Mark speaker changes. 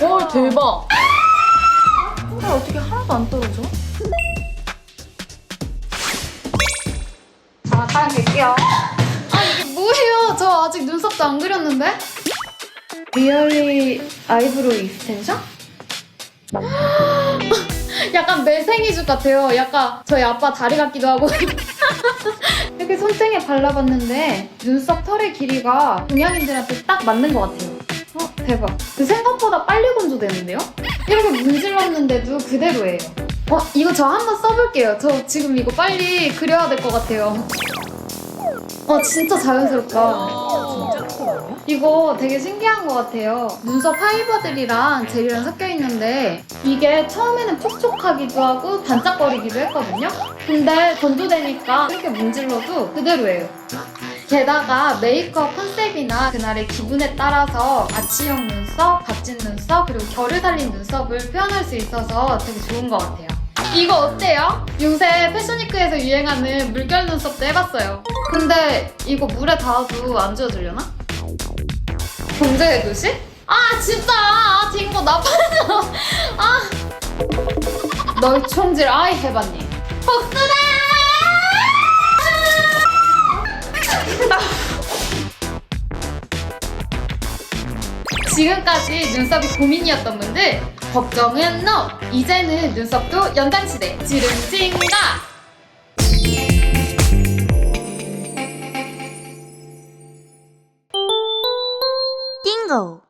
Speaker 1: 헐 대박.
Speaker 2: 아, 어떻게 하나도 안 떨어져?
Speaker 3: 자, 사연 될게요.
Speaker 2: 아 이게 뭐예요? 저 아직 눈썹도 안 그렸는데? 리얼리 아이브로우 익스텐션? 약간 매생이죽 같아요. 약간 저희 아빠 다리 같기도 하고. 이렇게 손등에 발라봤는데 눈썹 털의 길이가 동양인들한테 딱 맞는 것 같아요. 어 대박. 그 생각보다 빨리 건조되는데요? 이렇게 문질렀는데도 그대로예요. 어 이거 저 한번 써볼게요. 저 지금 이거 빨리 그려야 될 것 같아요. 어 진짜 자연스럽다.
Speaker 1: 진짜 크거든요?
Speaker 2: 이거 되게 신기한 것 같아요. 눈썹 파이버들이랑 젤이랑 섞여 있는데 이게 처음에는 촉촉하기도 하고 반짝거리기도 했거든요. 근데 건조되니까 이렇게 문질러도 그대로예요. 게다가 메이크업 컨셉이나 그날의 기분에 따라서 아치형 눈썹, 각진 눈썹, 그리고 결을 살린 눈썹을 표현할 수 있어서 되게 좋은 것 같아요. 이거 어때요? 요새 패션위크에서 유행하는 물결 눈썹도 해봤어요. 근데 이거 물에 닿아도 안 지워지려나? 경제의 도시? 아 진짜 아 딩고 나빠져 아 너희 총질 아이 해봤니? 복수다 지금까지 눈썹이 고민이었던 분들 걱정은 NO! 이제는 눈썹도 연단시대 지름진가! 띵고!